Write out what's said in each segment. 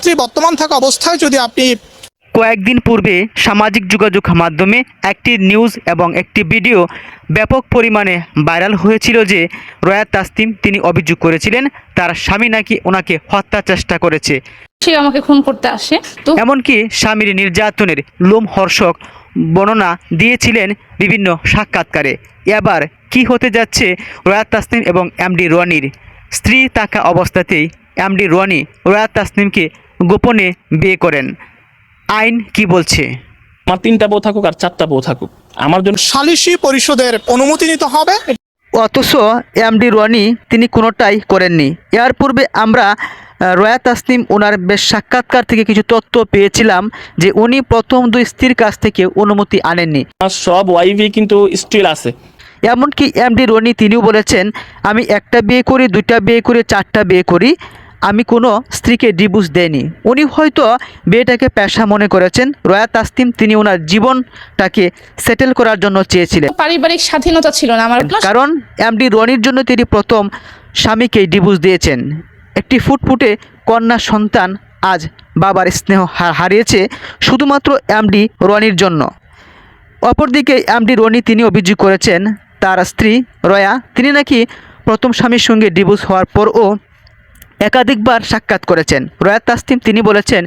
স্ত্রী বর্তমান থাকা অবস্থায় যদি আপনি কয়েকদিন পূর্বে সামাজিক যোগাযোগ মাধ্যমে একটি নিউজ এবং একটি ভিডিও ব্যাপক পরিমাণে ভাইরাল হয়েছিল যে রয়াত তাসতিম তিনি অভিযোগ করেছিলেন তার স্বামী নাকি ওনাকে হত্যা চেষ্টা করেছে। সে আমাকে খুন করতে আসে। তো এমনকি স্বামীর নির্যাতনের লোমহর্ষক বর্ণনা দিয়েছিলেন বিভিন্ন সাক্ষাৎকারে। এবার কি হতে যাচ্ছে রয়াত তাসনিম এবং এমডি রনির স্ত্রী থাকা অবস্থাতেই এমডি রনি রয়াত তাসনিমকে গোপনে বিয়ে করেন। আইন কি বলছে? আমার তিনটা বউ থাকুক আর চারটা বউ থাকুক। আমার জন্য সালিসি পরিষদের অনুমতি নিতে হবে। অথচ এমডি রনি তিনি কোনোটাই করেননি। এর পূর্বে আমরা রয়া তাসনিম ওনার বেশ সাক্ষাৎকার থেকে কিছু তথ্য পেয়েছিলাম যে উনি প্রথম দুই স্ত্রীর কাছ থেকে অনুমতি আনেননি। আমার সব ওয়াইফই কিন্তু স্টিল আছে। এমনকি এমডি রনি তিনিও বলেছেন আমি একটা বিয়ে করি দুইটা বিয়ে করি চারটা বিয়ে করি। আমি কোনো স্ত্রীকে ডিভোর্স দেয়নি উনি হয়তো বিয়েটাকে পেশা মনে করেছেন। রয়া তাসতিম তিনি ওনার জীবনটাকে সেটেল করার জন্য চেয়েছিলেন। পারিবারিক স্বাধীনতা ছিল না আমার। কারণ এমডি রনির জন্য তিনি প্রথম স্বামীকে ডিভোর্স দিয়েছেন। একটি ফুটফুটে কন্যা সন্তান আজ বাবার স্নেহ হারিয়েছে শুধুমাত্র এমডি রনির জন্য। অপরদিকে এমডি রনি তিনি অভিযোগ করেছেন তার স্ত্রী রয়া তিনি নাকি প্রথম স্বামীর সঙ্গে ডিভোর্স হওয়ার পরও একাধিকবার সাক্ষাৎ করেছেন। রয়াত তাসতিম তিনি বলেছেন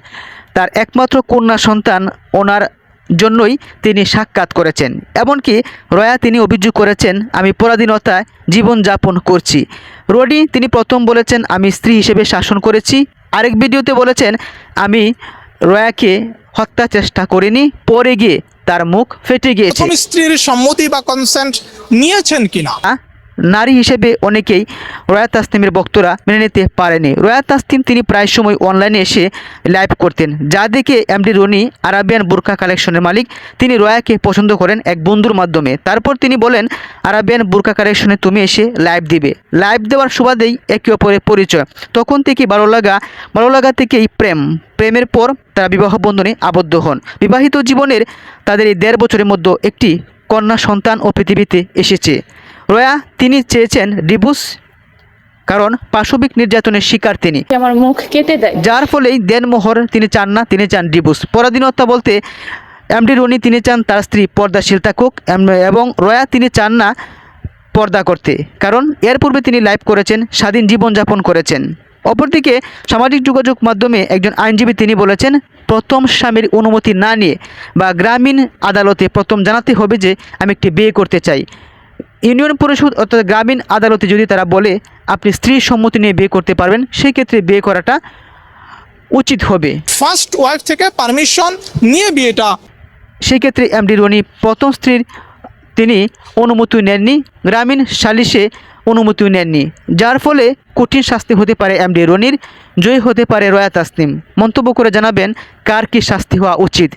তার একমাত্র কন্যা সন্তান ওনার জন্যই তিনি সাক্ষাৎ করেছেন। এমনকি রয়া তিনি অভিযোগ করেছেন আমি পরাধীনতায় জীবনযাপন করছি। রনি তিনি প্রথম বলেছেন আমি স্ত্রী হিসেবে শাসন করেছি। আরেক ভিডিওতে বলেছেন আমি রয়াকে হত্যা চেষ্টা করিনি পরে গিয়ে তার মুখ ফেটে গিয়েছে। স্ত্রীর সম্মতি বা কনসেন্ট নিয়েছেন কিনা? নারী হিসেবে অনেকেই রয়াত তাসতিমের বক্তরা মেনে নিতে পারেনি। রয়াত তাসতিম তিনি প্রায় সময় অনলাইনে এসে লাইভ করতেন। যা দেখে এমডি রনি আরাবিয়ান বুরকা কালেকশনের মালিক, তিনি রয়াকে পছন্দ করেন এক বন্ধুর মাধ্যমে। তারপর তিনি বলেন, আরাবিয়ান বুরকা কালেকশনে তুমি এসে লাইভ দিবে। লাইভ দেওয়ার সুবাদেই একে অপরের পরিচয়। তখন থেকে ভালো লাগা ভালো লাগা থেকেই প্রেম। প্রেমের পর তারা বিবাহ বন্ধনে আবদ্ধ হন। বিবাহিত জীবনের তাদের এই দেড় বছরের মধ্যে একটি কন্যা সন্তান ও পৃথিবীতে এসেছে। রয়া তিনি চেয়েছেন ডিভোর্স কারণ পাশবিক নির্যাতনের শিকার তিনি। আমার মুখ কেটে দেয়। যার ফলেই দেনমোহর তিনি চান না তিনি চান ডিভোর্স। পরাধীনতা বলতে এমডি রনি তিনি চান তার স্ত্রী পর্দাশীল থাকুক এবং রয়া তিনি চান না পর্দা করতে কারণ এর পূর্বে তিনি লাইভ করেছেন স্বাধীন জীবনযাপন করেছেন। অপরদিকে সামাজিক যোগাযোগ মাধ্যমে একজন আইনজীবী তিনি বলেছেন প্রথম স্বামীর অনুমতি না নিয়ে বা গ্রামীণ আদালতে প্রথম জানাতে হবে যে আমি একটি বিয়ে করতে চাই। ইউনিয়ন পরিষদ অর্থাৎ গ্রামীণ আদালতে যদি তারা বলে আপনি স্ত্রীর সম্মতি নিয়ে বিয়ে করতে পারবেন সেই ক্ষেত্রে বিয়ে করাটা উচিত হবে। ফার্স্ট ওয়াইফ থেকে পারমিশন নিয়ে বিয়েটা। সেই ক্ষেত্রে এমডি রনি প্রথম স্ত্রীর তিনি অনুমতি নেননি গ্রামীণ সালিশে অনুমতিও নেননি যার ফলে কঠিন শাস্তি হতে পারে এমডি রনির জয়ী হতে পারে রয়া তাসনিম। মন্তব্য করে জানাবেন কার কি শাস্তি হওয়া উচিত?